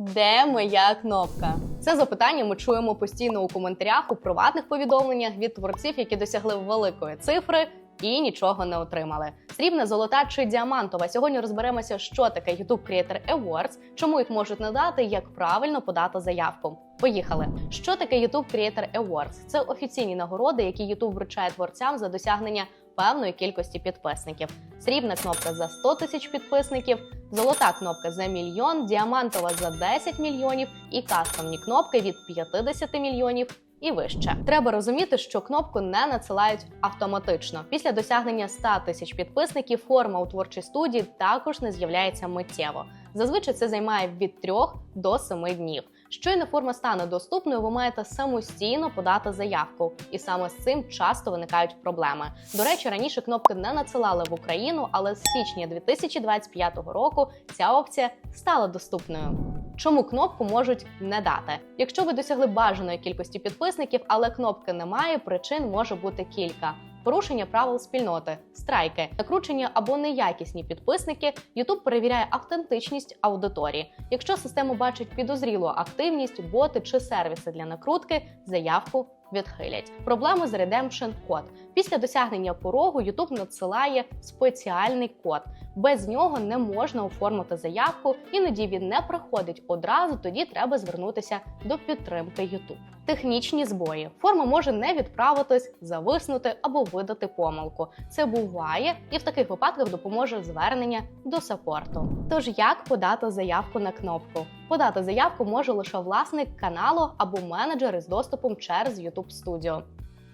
Де моя кнопка? Це запитання ми чуємо постійно у коментарях у приватних повідомленнях від творців, які досягли великої цифри і нічого не отримали. Срібна, золота чи діамантова. Сьогодні розберемося, що таке YouTube Creator Awards, чому їх можуть надати, як правильно подати заявку. Поїхали. Що таке YouTube Creator Awards? Це офіційні нагороди, які YouTube вручає творцям за досягнення певної кількості підписників. Срібна кнопка за 100 тисяч підписників, золота кнопка за мільйон, діамантова за 10 мільйонів і кастомні кнопки від 50 мільйонів. І вище треба розуміти, що кнопку не надсилають автоматично. Після досягнення 100 тисяч підписників форма у творчій студії також не з'являється миттєво. Зазвичай це займає від 3 до 7 днів. Щойно форма стане доступною, ви маєте самостійно подати заявку, і саме з цим часто виникають проблеми. До речі, раніше кнопки не надсилали в Україну, але з січня 2025 року ця опція стала доступною. Чому кнопку можуть не дати? Якщо ви досягли бажаної кількості підписників, але кнопки немає, причин може бути кілька. Порушення правил спільноти, страйки, накручення або неякісні підписники. YouTube перевіряє автентичність аудиторії. Якщо система бачить підозрілу активність, боти чи сервіси для накрутки, заявку відхилять. Проблеми з Redemption код. Після досягнення порогу YouTube надсилає спеціальний код. Без нього не можна оформити заявку, іноді він не приходить одразу. Тоді треба звернутися до підтримки YouTube. Технічні збої. Форма може не відправитись, зависнути або видати помилку. Це буває, і в таких випадках допоможе звернення до саппорту. Тож як подати заявку на кнопку? Подати заявку може лише власник каналу або менеджер із доступом через YouTube Studio.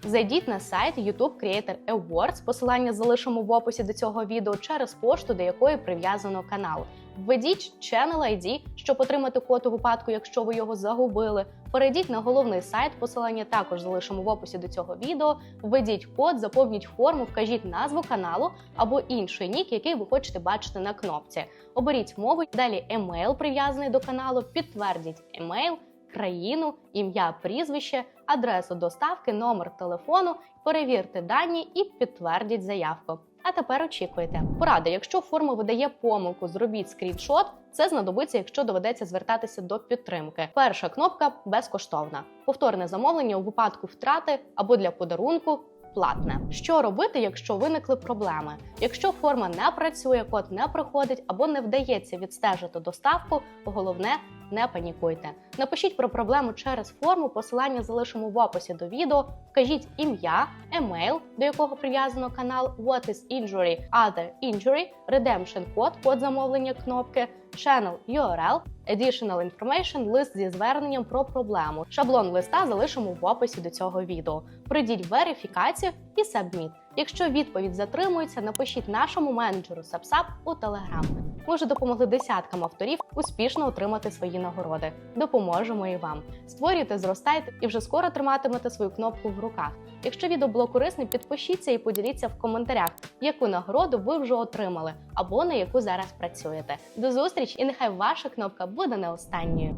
Зайдіть на сайт YouTube Creator Awards, посилання залишимо в описі до цього відео через пошту, до якої прив'язано канал. Введіть Channel ID, щоб отримати код у випадку, якщо ви його загубили. Перейдіть на головний сайт, посилання також залишимо в описі до цього відео. Введіть код, заповніть форму, вкажіть назву каналу або інший нік, який ви хочете бачити на кнопці. Оберіть мову, далі емейл прив'язаний до каналу, підтвердіть емейл, країну, ім'я, прізвище, адресу доставки, номер телефону, перевірте дані і підтвердіть заявку. А тепер очікуйте. Порада, якщо форма видає помилку, зробіть скріншот. Це знадобиться, якщо доведеться звертатися до підтримки. Перша кнопка безкоштовна. Повторне замовлення у випадку втрати або для подарунку. Платне. Що робити, якщо виникли проблеми? Якщо форма не працює, код не приходить або не вдається відстежити доставку, головне не панікуйте. Напишіть про проблему через форму, посилання залишимо в описі до відео. Вкажіть ім'я, емейл, до якого прив'язано канал, What is injury, Other injury, Redemption код, код замовлення кнопки, Channel URL, Additional information, лист зі зверненням про проблему. Шаблон листа залишимо в описі до цього відео. Пройдіть верифікацію і Submit. Якщо відповідь затримується, напишіть нашому менеджеру SubSub у Telegram. Ми вже допомогли десяткам авторів успішно отримати свої нагороди. Допоможемо і вам. Створюйте, зростайте і вже скоро триматимете свою кнопку в руках. Якщо відео було корисне, підпишіться і поділіться в коментарях, яку нагороду ви вже отримали або на яку зараз працюєте. До зустрічі і нехай ваша кнопка буде не останньою.